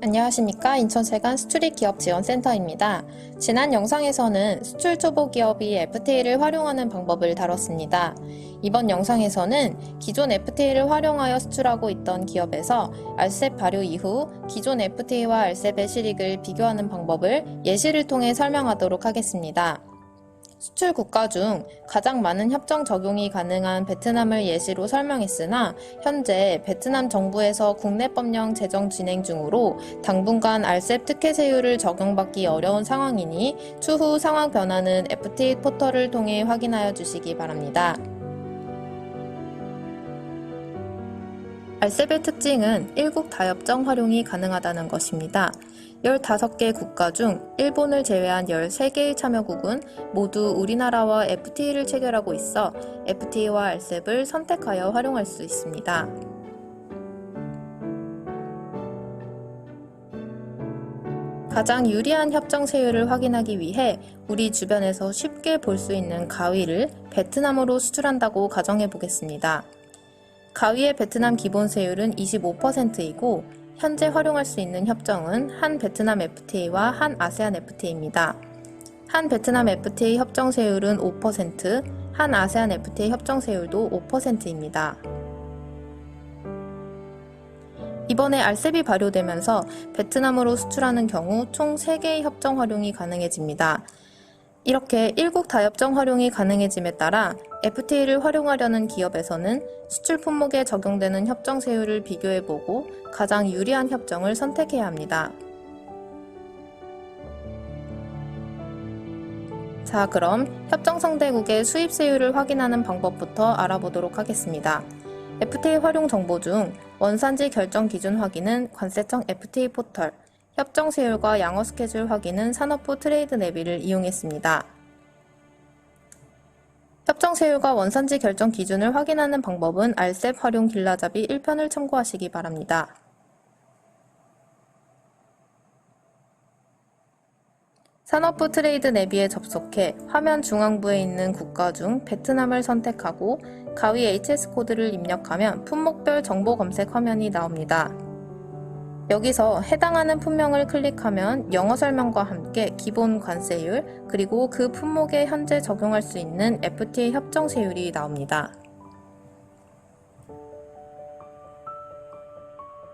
안녕하십니까. 인천세관 수출입 기업 지원센터입니다. 지난 영상에서는 수출 초보 기업이 FTA를 활용하는 방법을 다뤘습니다. 이번 영상에서는 기존 FTA를 활용하여 수출하고 있던 기업에서 알셉 발효 이후 기존 FTA와 알셉의 실익을 비교하는 방법을 예시를 통해 설명하도록 하겠습니다. 수출 국가 중 가장 많은 협정 적용이 가능한 베트남을 예시로 설명했으나 현재 베트남 정부에서 국내 법령 제정 진행 중으로 당분간 알셉 특혜 세율을 적용받기 어려운 상황이니 추후 상황 변화는 FTA 포털을 통해 확인하여 주시기 바랍니다. 알셉의 특징은 일국 다협정 활용이 가능하다는 것입니다. 15개 국가 중 일본을 제외한 13개의 참여국은 모두 우리나라와 FTA를 체결하고 있어 FTA와 알셉을 선택하여 활용할 수 있습니다. 가장 유리한 협정 세율을 확인하기 위해 우리 주변에서 쉽게 볼 수 있는 가위를 베트남으로 수출한다고 가정해 보겠습니다. 가위의 베트남 기본 세율은 25%이고 현재 활용할 수 있는 협정은 한 베트남 FTA와 한 아세안 FTA입니다. 한 베트남 FTA 협정 세율은 5%, 한 아세안 FTA 협정 세율도 5%입니다. 이번에 알셉이 발효되면서 베트남으로 수출하는 경우 총 3개의 협정 활용이 가능해집니다. 이렇게 일국 다협정 활용이 가능해짐에 따라 FTA를 활용하려는 기업에서는 수출 품목에 적용되는 협정 세율을 비교해보고 가장 유리한 협정을 선택해야 합니다. 자, 그럼 협정 상대국의 수입 세율을 확인하는 방법부터 알아보도록 하겠습니다. FTA 활용 정보 중 원산지 결정 기준 확인은 관세청 FTA 포털, 협정 세율과 양어 스케줄 확인은 산업부 트레이드 내비를 이용했습니다. 협정 세율과 원산지 결정 기준을 확인하는 방법은 알셉 활용 길라잡이 1편을 참고하시기 바랍니다. 산업부 트레이드 내비에 접속해 화면 중앙부에 있는 국가 중 베트남을 선택하고 가위 HS 코드를 입력하면 품목별 정보 검색 화면이 나옵니다. 여기서 해당하는 품명을 클릭하면 영어 설명과 함께 기본 관세율 그리고 그 품목에 현재 적용할 수 있는 FTA 협정세율이 나옵니다.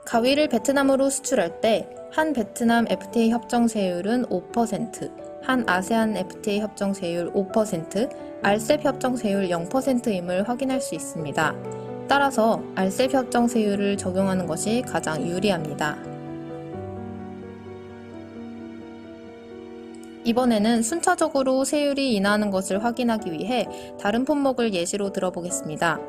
가위를 베트남으로 수출할 때 한 베트남 FTA 협정세율은 5%, 한 아세안 FTA 협정세율 5%, 알셉 협정세율 0%임을 확인할 수 있습니다. 따라서 알셉 협정 세율을 적용하는 것이 가장 유리합니다. 이번에는 순차적으로 세율이 인하하는 것을 확인하기 위해 다른 품목을 예시로 들어보겠습니다.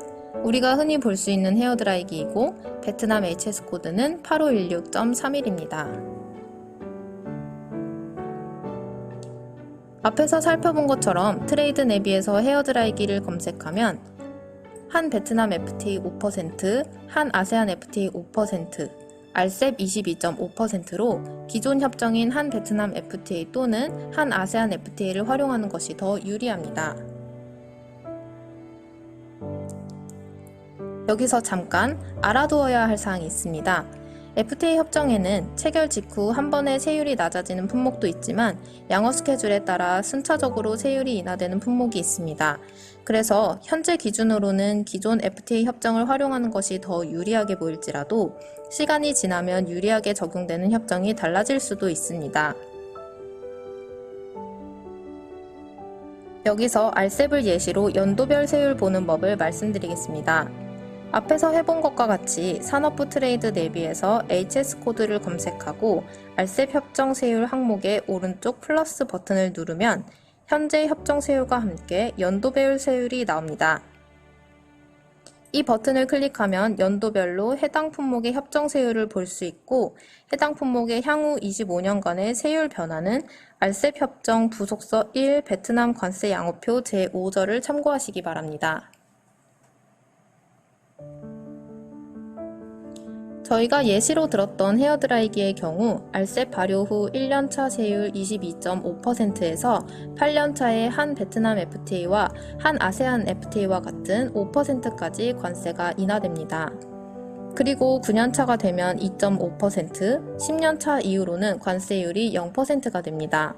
우리가 흔히 볼 수 있는 헤어드라이기이고 베트남 HS 코드는 8516.31입니다. 앞에서 살펴본 것처럼 트레이드 내비에서 헤어드라이기를 검색하면 한 베트남 FTA 5%, 한 아세안 FTA 5%, 알셉 22.5%로 기존 협정인 한 베트남 FTA 또는 한 아세안 FTA를 활용하는 것이 더 유리합니다. 여기서 잠깐 알아두어야 할 사항이 있습니다. FTA 협정에는 체결 직후 한 번에 세율이 낮아지는 품목도 있지만 양어 스케줄에 따라 순차적으로 세율이 인하되는 품목이 있습니다. 그래서 현재 기준으로는 기존 FTA 협정을 활용하는 것이 더 유리하게 보일지라도 시간이 지나면 유리하게 적용되는 협정이 달라질 수도 있습니다. 여기서 알셉을 예시로 연도별 세율 보는 법을 말씀드리겠습니다. 앞에서 해본 것과 같이 산업부 트레이드 내비에서 HS 코드를 검색하고 알셉 협정 세율 항목의 오른쪽 플러스 버튼을 누르면 현재 협정 세율과 함께 연도별 세율이 나옵니다. 이 버튼을 클릭하면 연도별로 해당 품목의 협정 세율을 볼 수 있고 해당 품목의 향후 25년간의 세율 변화는 알셉 협정 부속서 1 베트남 관세 양호표 제5절을 참고하시기 바랍니다. 저희가 예시로 들었던 헤어드라이기의 경우 알셉 발효 후 1년차 세율 22.5%에서 8년차의 한 베트남 FTA와 한 아세안 FTA와 같은 5%까지 관세가 인하됩니다. 그리고 9년차가 되면 2.5%, 10년차 이후로는 관세율이 0%가 됩니다.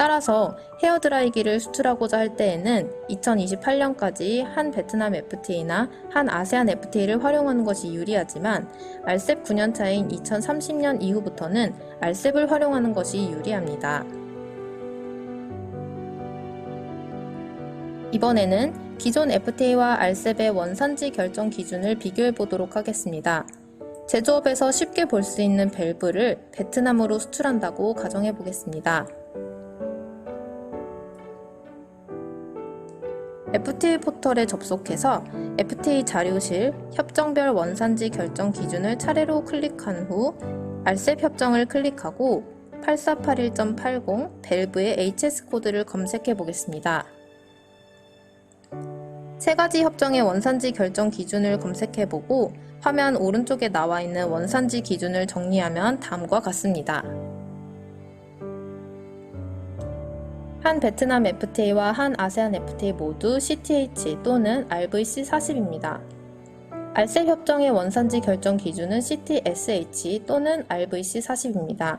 따라서 헤어드라이기를 수출하고자 할 때에는 2028년까지 한 베트남 FTA나 한 아세안 FTA를 활용하는 것이 유리하지만 RCEP 9년차인 2030년 이후부터는 RCEP을 활용하는 것이 유리합니다. 이번에는 기존 FTA와 RCEP의 원산지 결정 기준을 비교해 보도록 하겠습니다. 제조업에서 쉽게 볼 수 있는 밸브를 베트남으로 수출한다고 가정해 보겠습니다. FTA 포털에 접속해서 FTA 자료실 협정별 원산지 결정 기준을 차례로 클릭한 후 RCEP 협정을 클릭하고 8481.80 밸브의 HS 코드를 검색해 보겠습니다. 세 가지 협정의 원산지 결정 기준을 검색해 보고 화면 오른쪽에 나와 있는 원산지 기준을 정리하면 다음과 같습니다. 한 베트남 FTA와 한 아세안 FTA 모두 CTH 또는 RVC 40입니다. RCEP 협정의 원산지 결정 기준은 CTSH 또는 RVC 40입니다.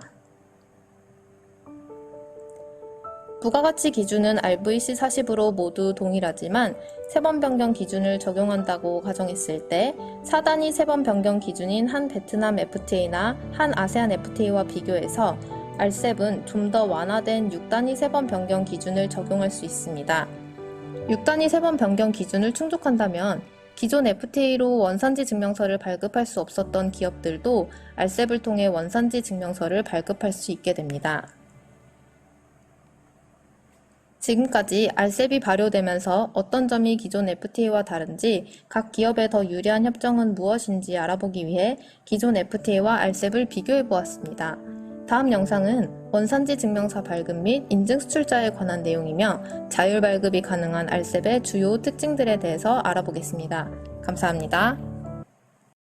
부가가치 기준은 RVC 40으로 모두 동일하지만 세번 변경 기준을 적용한다고 가정했을 때 4단위 세번 변경 기준인 한 베트남 FTA나 한 아세안 FTA와 비교해서 RCEP은 좀 더 완화된 6단위 세번 변경 기준을 적용할 수 있습니다. 6단위 세번 변경 기준을 충족한다면 기존 FTA로 원산지 증명서를 발급할 수 없었던 기업들도 RCEP을 통해 원산지 증명서를 발급할 수 있게 됩니다. 지금까지 RCEP이 발효되면서 어떤 점이 기존 FTA와 다른지 각 기업에 더 유리한 협정은 무엇인지 알아보기 위해 기존 FTA와 RCEP을 비교해 보았습니다. 다음 영상은 원산지 증명서 발급 및 인증 수출자에 관한 내용이며 자율 발급이 가능한 RCEP의 주요 특징들에 대해서 알아보겠습니다. 감사합니다.